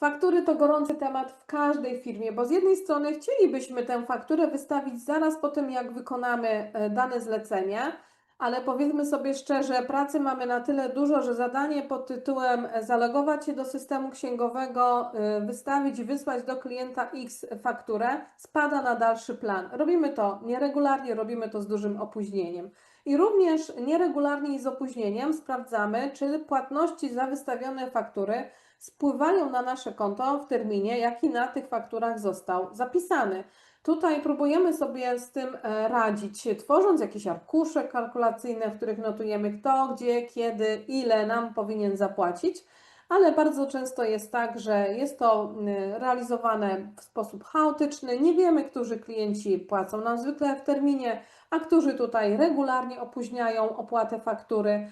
Faktury to gorący temat w każdej firmie, bo z jednej strony chcielibyśmy tę fakturę wystawić zaraz po tym, jak wykonamy e, dane zlecenie, ale powiedzmy sobie szczerze, pracy mamy na tyle dużo, że zadanie pod tytułem e, zalogować się do systemu księgowego, e, wystawić wysłać do klienta X fakturę spada na dalszy plan. Robimy to nieregularnie, robimy to z dużym opóźnieniem. I również nieregularnie i z opóźnieniem sprawdzamy, czy płatności za wystawione faktury spływają na nasze konto w terminie, jaki na tych fakturach został zapisany. Tutaj próbujemy sobie z tym e, radzić, tworząc jakieś arkusze kalkulacyjne, w których notujemy kto, gdzie, kiedy, ile nam powinien zapłacić, ale bardzo często jest tak, że jest to realizowane w sposób chaotyczny. Nie wiemy, którzy klienci płacą nam zwykle w terminie, a którzy tutaj regularnie opóźniają opłatę faktury.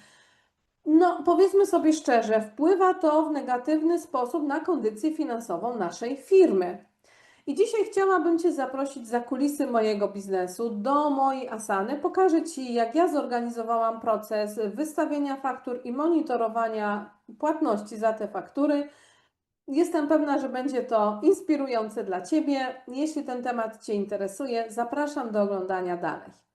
No, powiedzmy sobie szczerze, wpływa to w negatywny sposób na kondycję finansową naszej firmy. I dzisiaj chciałabym Cię zaprosić za kulisy mojego biznesu, do mojej Asany. Pokażę Ci, jak ja zorganizowałam proces wystawienia faktur i monitorowania płatności za te faktury. Jestem pewna, że będzie to inspirujące dla Ciebie. Jeśli ten temat Cię interesuje, zapraszam do oglądania dalej.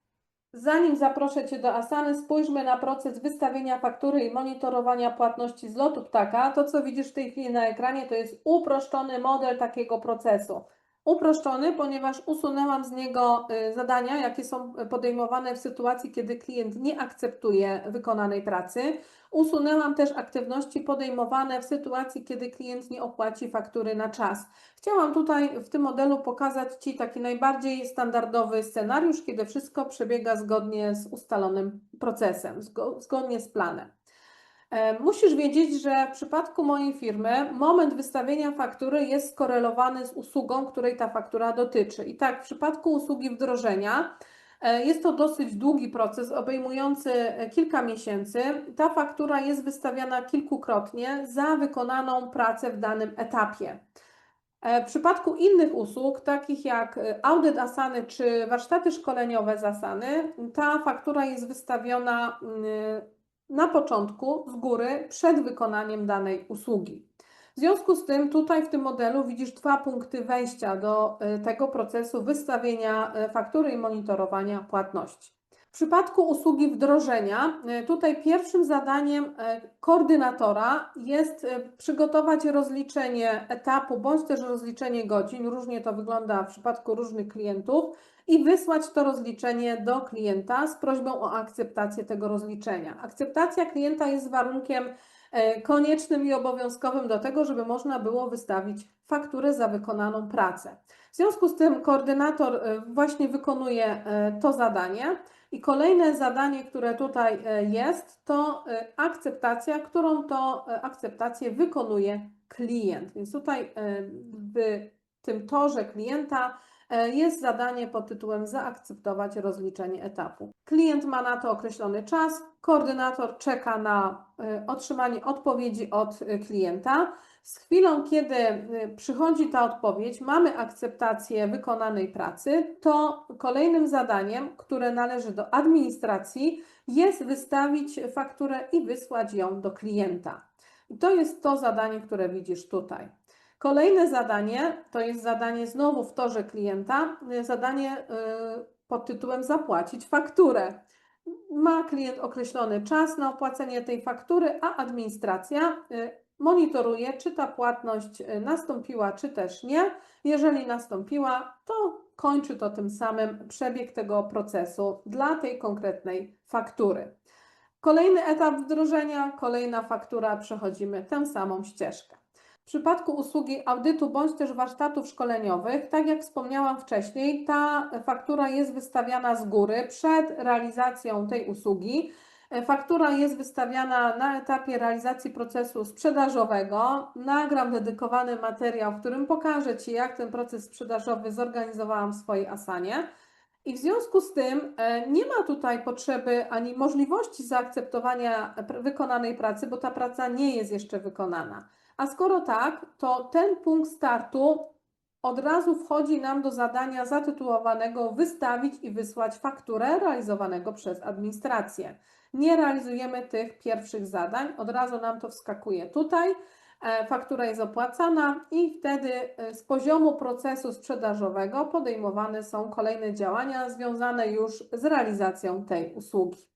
Zanim zaproszę Cię do Asany, spójrzmy na proces wystawienia faktury i monitorowania płatności z lotu ptaka. To, co widzisz w tej chwili na ekranie, to jest uproszczony model takiego procesu. Uproszczony, ponieważ usunęłam z niego y, zadania, jakie są podejmowane w sytuacji, kiedy klient nie akceptuje wykonanej pracy. Usunęłam też aktywności podejmowane w sytuacji, kiedy klient nie opłaci faktury na czas. Chciałam tutaj w tym modelu pokazać Ci taki najbardziej standardowy scenariusz, kiedy wszystko przebiega zgodnie z ustalonym procesem, zgo- zgodnie z planem. E, Musisz wiedzieć, że w przypadku mojej firmy moment wystawienia faktury jest skorelowany z usługą, której ta faktura dotyczy. I tak, w przypadku usługi wdrożenia jest to dosyć długi proces obejmujący e, kilka miesięcy. Ta faktura jest wystawiana kilkukrotnie za wykonaną pracę w danym etapie. E, W przypadku innych usług, takich jak e, audyt Asany czy warsztaty szkoleniowe z Asany, ta faktura jest wystawiona mm, na początku z góry przed wykonaniem danej usługi. W związku z tym, tutaj w tym modelu widzisz dwa punkty wejścia do e, tego procesu wystawienia e, faktury i monitorowania płatności. W przypadku usługi wdrożenia, e, tutaj pierwszym zadaniem koordynatora jest przygotować rozliczenie etapu bądź też rozliczenie godzin, różnie to wygląda w przypadku różnych klientów, i wysłać to rozliczenie do klienta z prośbą o akceptację tego rozliczenia. Akceptacja klienta jest warunkiem koniecznym i obowiązkowym do tego, żeby można było wystawić fakturę za wykonaną pracę. W związku z tym koordynator e, właśnie wykonuje e, to zadanie. I kolejne zadanie, które tutaj e, jest, to e, akceptacja, którą to e, akceptację wykonuje klient. Więc tutaj e, w tym torze klienta e, jest zadanie pod tytułem zaakceptować rozliczenie etapu. Klient ma na to określony czas, koordynator czeka na e, otrzymanie odpowiedzi od e, klienta. Z chwilą, kiedy przychodzi ta odpowiedź, mamy akceptację wykonanej pracy, to kolejnym zadaniem, które należy do administracji, jest wystawić fakturę i wysłać ją do klienta. I to jest to zadanie, które widzisz tutaj. Kolejne zadanie to jest zadanie znowu w torze klienta, y, zadanie y, pod tytułem zapłacić fakturę. Ma klient określony czas na opłacenie tej faktury, a administracja y, monitoruje, czy ta płatność nastąpiła, czy też nie. Jeżeli nastąpiła, to kończy to tym samym przebieg tego procesu dla tej konkretnej faktury. Kolejny etap wdrożenia, kolejna faktura, przechodzimy tę samą ścieżkę. W przypadku usługi audytu bądź też warsztatów szkoleniowych, tak jak wspomniałam wcześniej, ta faktura jest wystawiana z góry przed realizacją tej usługi. Faktura jest wystawiana na etapie realizacji procesu sprzedażowego. Nagram dedykowany materiał, w którym pokażę Ci, jak ten proces sprzedażowy zorganizowałam w swojej Asanie. I w związku z tym e, nie ma tutaj potrzeby ani możliwości zaakceptowania wykonanej pracy, bo ta praca nie jest jeszcze wykonana. A skoro tak, to ten punkt startu od razu wchodzi nam do zadania zatytułowanego wystawić i wysłać fakturę realizowanego przez administrację. Nie realizujemy tych pierwszych zadań, od razu nam to wskakuje tutaj. e, faktura jest opłacana i wtedy e, z poziomu procesu sprzedażowego podejmowane są kolejne działania związane już z realizacją tej usługi.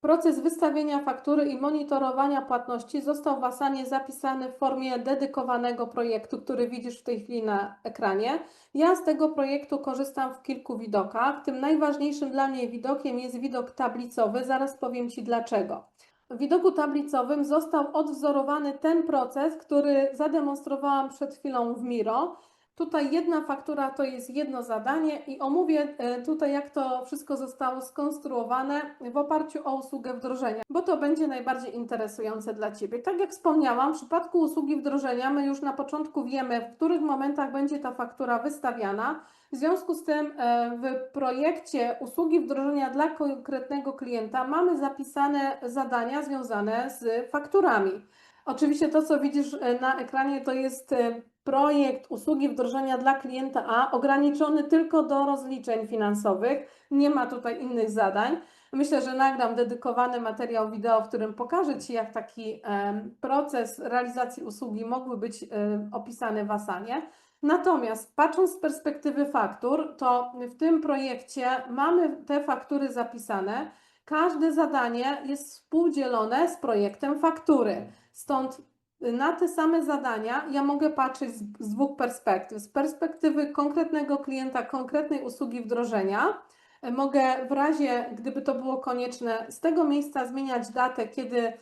Proces wystawienia faktury i monitorowania płatności został w Asanie zapisany w formie dedykowanego projektu, który widzisz w tej chwili na ekranie. Ja z tego projektu korzystam w kilku widokach. Tym najważniejszym dla mnie widokiem jest widok tablicowy. Zaraz powiem Ci dlaczego. W widoku tablicowym został odwzorowany ten proces, który zademonstrowałam przed chwilą w Miro. Tutaj jedna faktura to jest jedno zadanie i omówię e, tutaj, jak to wszystko zostało skonstruowane w oparciu o usługę wdrożenia, bo to będzie najbardziej interesujące dla Ciebie. Tak jak wspomniałam, w przypadku usługi wdrożenia my już na początku wiemy, w których momentach będzie ta faktura wystawiana. W związku z tym e, w projekcie usługi wdrożenia dla konkretnego klienta mamy zapisane zadania związane z fakturami. Oczywiście to, co widzisz e, na ekranie, to jest projekt usługi wdrożenia dla klienta A, ograniczony tylko do rozliczeń finansowych. Nie ma tutaj innych zadań. Myślę, że nagram dedykowany materiał wideo, w którym pokażę Ci, jak taki proces realizacji usługi mógłby być em, opisany w Asanie. Natomiast patrząc z perspektywy faktur, to w tym projekcie mamy te faktury zapisane. Każde zadanie jest współdzielone z projektem faktury. Stąd na te same zadania ja mogę patrzeć z, z dwóch perspektyw. Z perspektywy konkretnego klienta, konkretnej usługi wdrożenia. E, Mogę w razie, gdyby to było konieczne, z tego miejsca zmieniać datę, kiedy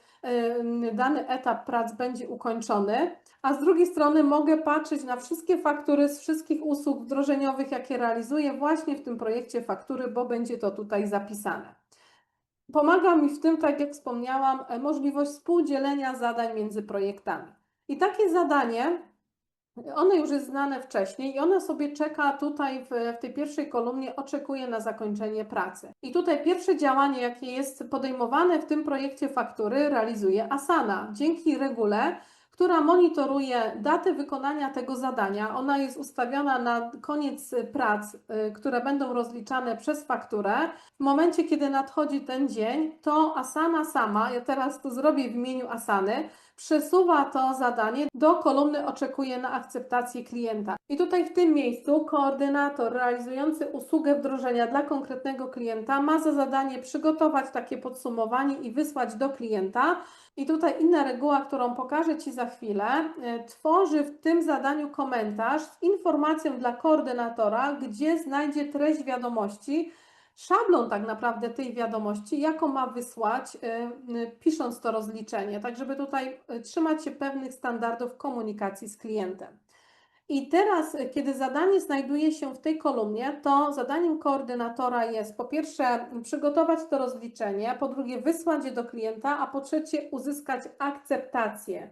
dany etap prac będzie ukończony, a z drugiej strony mogę patrzeć na wszystkie faktury z wszystkich usług wdrożeniowych, jakie realizuję właśnie w tym projekcie faktury, bo będzie to tutaj zapisane. Pomaga mi w tym, tak jak wspomniałam, e, możliwość współdzielenia zadań między projektami. I takie zadanie, one już jest znane wcześniej i ono sobie czeka tutaj w, w tej pierwszej kolumnie, oczekuje na zakończenie pracy. I tutaj pierwsze działanie, jakie jest podejmowane w tym projekcie faktury, realizuje Asana. Dzięki regule, która monitoruje datę wykonania tego zadania. Ona jest ustawiona na koniec prac, y, które będą rozliczane przez fakturę. W momencie, kiedy nadchodzi ten dzień, to Asana sama, ja teraz to zrobię w imieniu Asany, przesuwa to zadanie do kolumny oczekuje na akceptację klienta. I tutaj w tym miejscu koordynator realizujący usługę wdrożenia dla konkretnego klienta ma za zadanie przygotować takie podsumowanie i wysłać do klienta. I tutaj inna reguła, którą pokażę Ci za chwilę, y, tworzy w tym zadaniu komentarz z informacją dla koordynatora, gdzie znajdzie treść wiadomości, szablon tak naprawdę tej wiadomości, jaką ma wysłać, y, pisząc to rozliczenie, tak żeby tutaj y, trzymać się pewnych standardów komunikacji z klientem. I teraz, y, kiedy zadanie znajduje się w tej kolumnie, to zadaniem koordynatora jest po pierwsze przygotować to rozliczenie, po drugie wysłać je do klienta, a po trzecie uzyskać akceptację.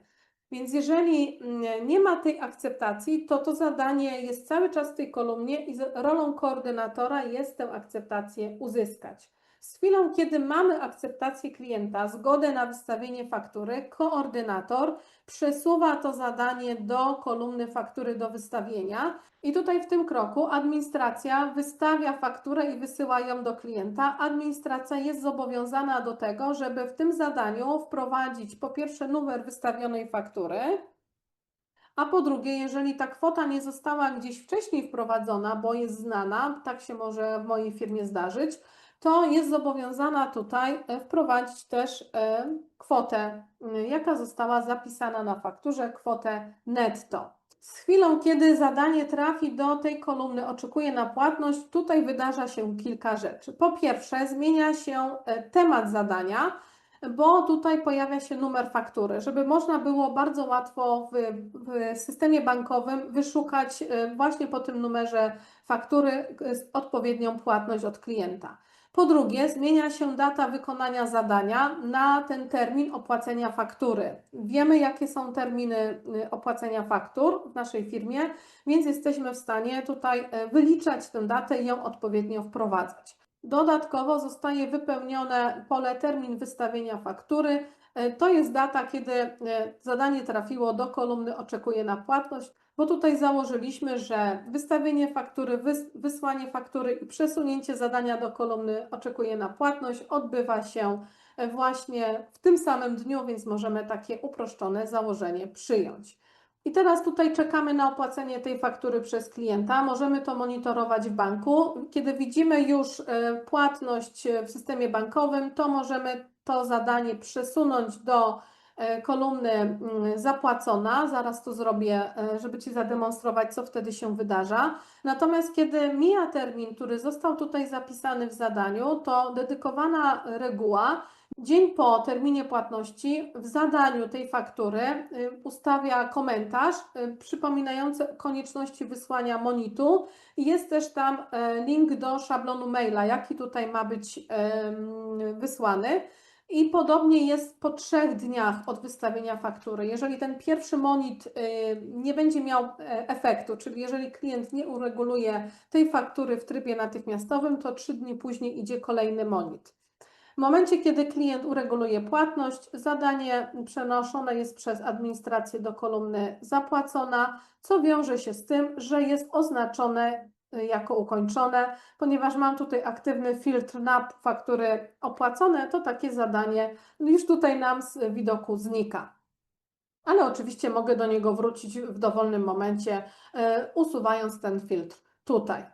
Więc jeżeli mm, nie ma tej akceptacji, to to zadanie jest cały czas w tej kolumnie i rolą koordynatora jest tę akceptację uzyskać. Z chwilą, kiedy mamy akceptację klienta, zgodę na wystawienie faktury, koordynator przesuwa to zadanie do kolumny faktury do wystawienia. I tutaj w tym kroku administracja wystawia fakturę i wysyła ją do klienta. Administracja jest zobowiązana do tego, żeby w tym zadaniu wprowadzić po pierwsze numer wystawionej faktury, a po drugie, jeżeli ta kwota nie została gdzieś wcześniej wprowadzona, bo jest znana, tak się może w mojej firmie zdarzyć, to jest zobowiązana tutaj e, wprowadzić też e, kwotę, jaka została zapisana na fakturze, kwotę netto. Z chwilą, kiedy zadanie trafi do tej kolumny oczekuje na płatność, tutaj wydarza się kilka rzeczy. Po pierwsze, zmienia się e, temat zadania, bo tutaj pojawia się numer faktury, żeby można było bardzo łatwo w, w systemie bankowym wyszukać właśnie po tym numerze faktury odpowiednią płatność od klienta. Po drugie, zmienia się data wykonania zadania na ten termin opłacenia faktury. Wiemy, jakie są terminy y, opłacenia faktur w naszej firmie, więc jesteśmy w stanie tutaj e, wyliczać tę datę i ją odpowiednio wprowadzać. Dodatkowo zostaje wypełnione pole termin wystawienia faktury. E, To jest data, kiedy e, zadanie trafiło do kolumny oczekuje na płatność, bo tutaj założyliśmy, że wystawienie faktury, wys- wysłanie faktury i przesunięcie zadania do kolumny oczekuje na płatność odbywa się e, właśnie w tym samym dniu, więc możemy takie uproszczone założenie przyjąć. I teraz tutaj czekamy na opłacenie tej faktury przez klienta. Możemy to monitorować w banku. Kiedy widzimy już płatność w systemie bankowym, to możemy to zadanie przesunąć do e, kolumny mm, zapłacona. Zaraz to zrobię, e, żeby Ci zademonstrować, co wtedy się wydarza. Natomiast kiedy mija termin, który został tutaj zapisany w zadaniu, to dedykowana reguła Dzień po terminie płatności w zadaniu tej faktury y, ustawia komentarz y, przypominający o konieczności wysłania monitu. Jest też tam e, link do szablonu maila, jaki tutaj ma być wysłany. I podobnie jest po trzech dniach od wystawienia faktury. Jeżeli ten pierwszy monit y, nie będzie miał e, efektu, czyli jeżeli klient nie ureguluje tej faktury w trybie natychmiastowym, to trzy dni później idzie kolejny monit. W momencie, kiedy klient ureguluje płatność, zadanie przenoszone jest przez administrację do kolumny zapłacona, co wiąże się z tym, że jest oznaczone jako ukończone. Ponieważ mam tutaj aktywny filtr na faktury opłacone, to takie zadanie już tutaj nam z widoku znika. Ale oczywiście mogę do niego wrócić w dowolnym momencie, y, usuwając ten filtr tutaj.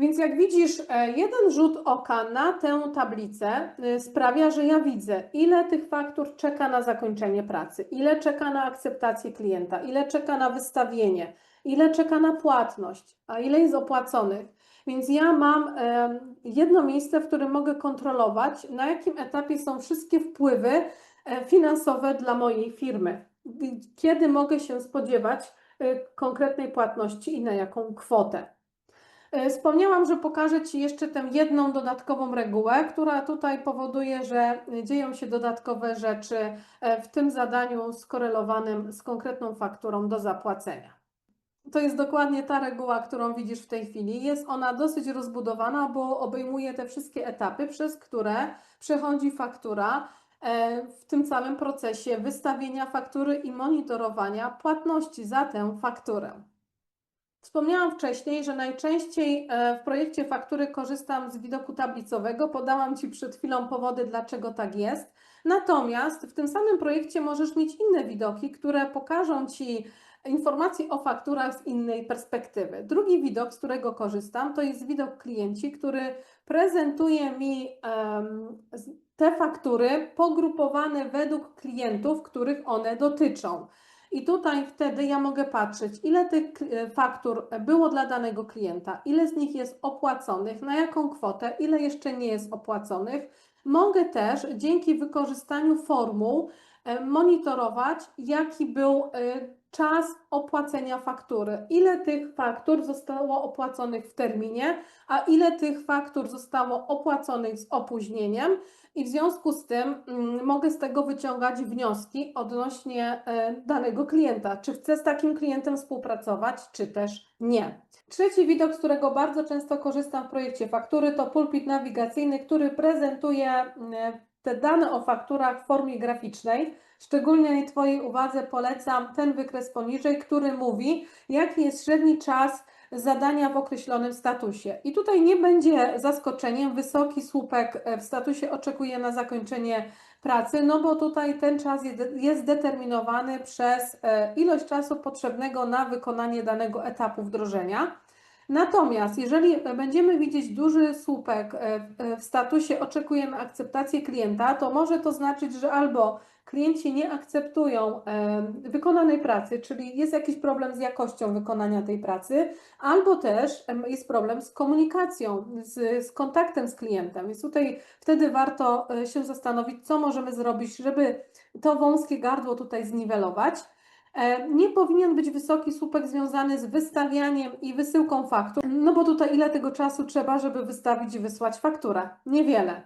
Więc jak widzisz, e, jeden rzut oka na tę tablicę y, sprawia, że ja widzę, ile tych faktur czeka na zakończenie pracy, ile czeka na akceptację klienta, ile czeka na wystawienie, ile czeka na płatność, a ile jest opłaconych. Więc ja mam em, jedno miejsce, w którym mogę kontrolować, na jakim etapie są wszystkie wpływy e, finansowe dla mojej firmy. Kiedy mogę się spodziewać konkretnej płatności i na jaką kwotę. E, Wspomniałam, że pokażę Ci jeszcze tę jedną dodatkową regułę, która tutaj powoduje, że dzieją się dodatkowe rzeczy e, w tym zadaniu skorelowanym z konkretną fakturą do zapłacenia. To jest dokładnie ta reguła, którą widzisz w tej chwili. Jest ona dosyć rozbudowana, bo obejmuje te wszystkie etapy, przez które przechodzi faktura e, w tym samym procesie wystawienia faktury i monitorowania płatności za tę fakturę. Wspomniałam wcześniej, że najczęściej e, w projekcie faktury korzystam z widoku tablicowego. Podałam Ci przed chwilą powody, dlaczego tak jest. Natomiast w tym samym projekcie możesz mieć inne widoki, które pokażą Ci informacje o fakturach z innej perspektywy. Drugi widok, z którego korzystam, to jest widok klienci, który prezentuje mi te faktury pogrupowane według klientów, których one dotyczą. I tutaj wtedy ja mogę patrzeć, ile tych k- faktur było dla danego klienta, ile z nich jest opłaconych, na jaką kwotę, ile jeszcze nie jest opłaconych. Mogę też dzięki wykorzystaniu formuł e, monitorować, jaki był e, czas opłacenia faktury, ile tych faktur zostało opłaconych w terminie, a ile tych faktur zostało opłaconych z opóźnieniem. I w związku z tym mm, mogę z tego wyciągać wnioski odnośnie e, danego klienta. Czy chcę z takim klientem współpracować, czy też nie. Trzeci widok, z którego bardzo często korzystam w projekcie faktury, to pulpit nawigacyjny, który prezentuje mm, te dane o fakturach w formie graficznej. Szczególnie Twojej uwadze polecam ten wykres poniżej, który mówi, jaki jest średni czas zadania w określonym statusie. I tutaj nie będzie zaskoczeniem, wysoki słupek w statusie oczekuje na zakończenie pracy, no bo tutaj ten czas jest, determinowany przez e, ilość czasu potrzebnego na wykonanie danego etapu wdrożenia. Natomiast jeżeli będziemy widzieć duży słupek e, e, w statusie oczekuje na akceptację klienta, to może to znaczyć, że albo klienci nie akceptują wykonanej pracy, czyli jest jakiś problem z jakością wykonania tej pracy, albo też jest problem z komunikacją, z, z kontaktem z klientem. Więc tutaj wtedy warto e, się zastanowić, co możemy zrobić, żeby to wąskie gardło tutaj zniwelować. E, Nie powinien być wysoki słupek związany z wystawianiem i wysyłką faktur, no bo tutaj ile tego czasu trzeba, żeby wystawić i wysłać fakturę? Niewiele.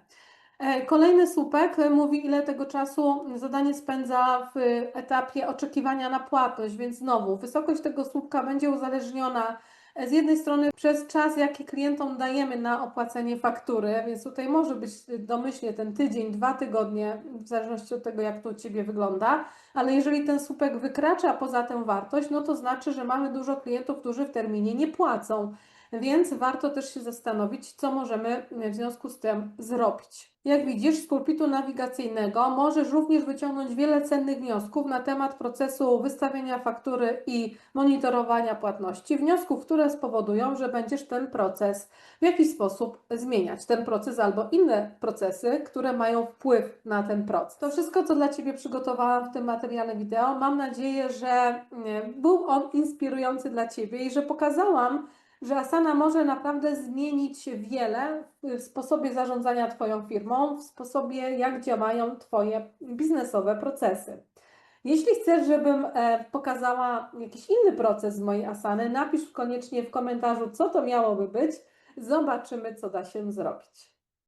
E, Kolejny słupek mówi, ile tego czasu zadanie spędza w etapie oczekiwania na płatność, więc znowu wysokość tego słupka będzie uzależniona e, z jednej strony przez czas, jaki klientom dajemy na opłacenie faktury, więc tutaj może być domyślnie ten tydzień, dwa tygodnie, w zależności od tego, jak to u Ciebie wygląda, ale jeżeli ten słupek wykracza poza tę wartość, no to znaczy, że mamy dużo klientów, którzy w terminie nie płacą. Więc warto też się zastanowić, co możemy w związku z tym zrobić. Jak widzisz, z pulpitu nawigacyjnego możesz również wyciągnąć wiele cennych wniosków na temat procesu wystawiania faktury i monitorowania płatności. Wniosków, które spowodują, że będziesz ten proces w jakiś sposób zmieniać. Ten proces albo inne procesy, które mają wpływ na ten proces. To wszystko, co dla Ciebie przygotowałam w tym materiale wideo. Mam nadzieję, że mm, był on inspirujący dla Ciebie i że pokazałam, że Asana może naprawdę zmienić wiele w sposobie zarządzania Twoją firmą, w sposobie, jak działają Twoje biznesowe procesy. Jeśli chcesz, żebym e, pokazała jakiś inny proces z mojej Asany, napisz koniecznie w komentarzu, co to miałoby być. Zobaczymy, co da się zrobić.